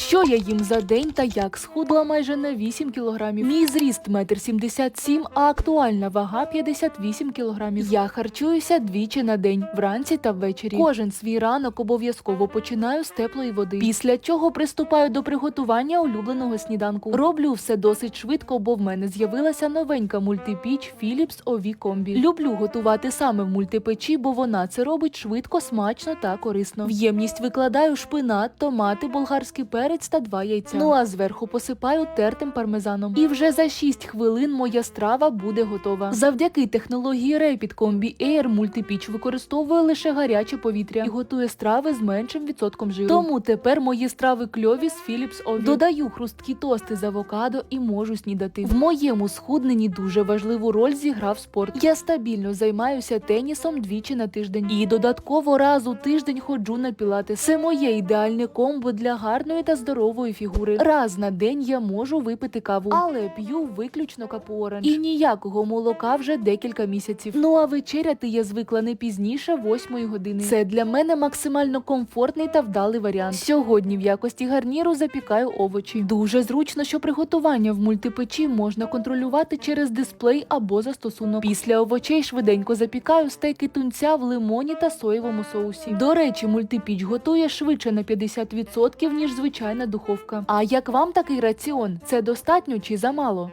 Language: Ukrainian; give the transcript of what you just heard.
Що я їм за день та як схудла майже на 8 кілограмів. Мій зріст 1,77 м, а актуальна вага 58 кілограмів. Я харчуюся двічі на день, вранці та ввечері. Кожен свій ранок обов'язково починаю з теплої води. Після чого приступаю до приготування улюбленого сніданку. Роблю все досить швидко, бо в мене з'явилася новенька мультипіч Philips OV Combi. Люблю готувати саме в мультипечі, бо вона це робить швидко, смачно та корисно. В ємність викладаю шпинат, томати, болгарський перець та два яйця. Ну а зверху посипаю тертим пармезаном. І вже за 6 хвилин моя страва буде готова. Завдяки технології Rapid Combi Air мультипіч використовує лише гаряче повітря і готує страви з меншим відсотком жиру. Тому тепер мої страви кльові з Philips Ovi. Додаю хрусткі тости з авокадо і можу снідати. В моєму схудненні дуже важливу роль зіграв спорт. Я стабільно займаюся тенісом двічі на тиждень і додатково раз у тиждень ходжу на пілатес. Це моє ідеальне комбо для гарної та здорової фігури. Раз на день я можу випити каву, але п'ю виключно капу оранж. І ніякого молока вже декілька місяців. Ну а вечеряти я звикла не пізніше восьмої години. Це для мене максимально комфортний та вдалий варіант. Сьогодні в якості гарніру запікаю овочі. Дуже зручно, що приготування в мультипечі можна контролювати через дисплей або застосунок. Після овочей швиденько запікаю стейки тунця в лимоні та соєвому соусі. До речі, мультипіч готує швидше на 50%, ніж звичайна духовка. А як вам такий раціон? Це достатньо чи замало?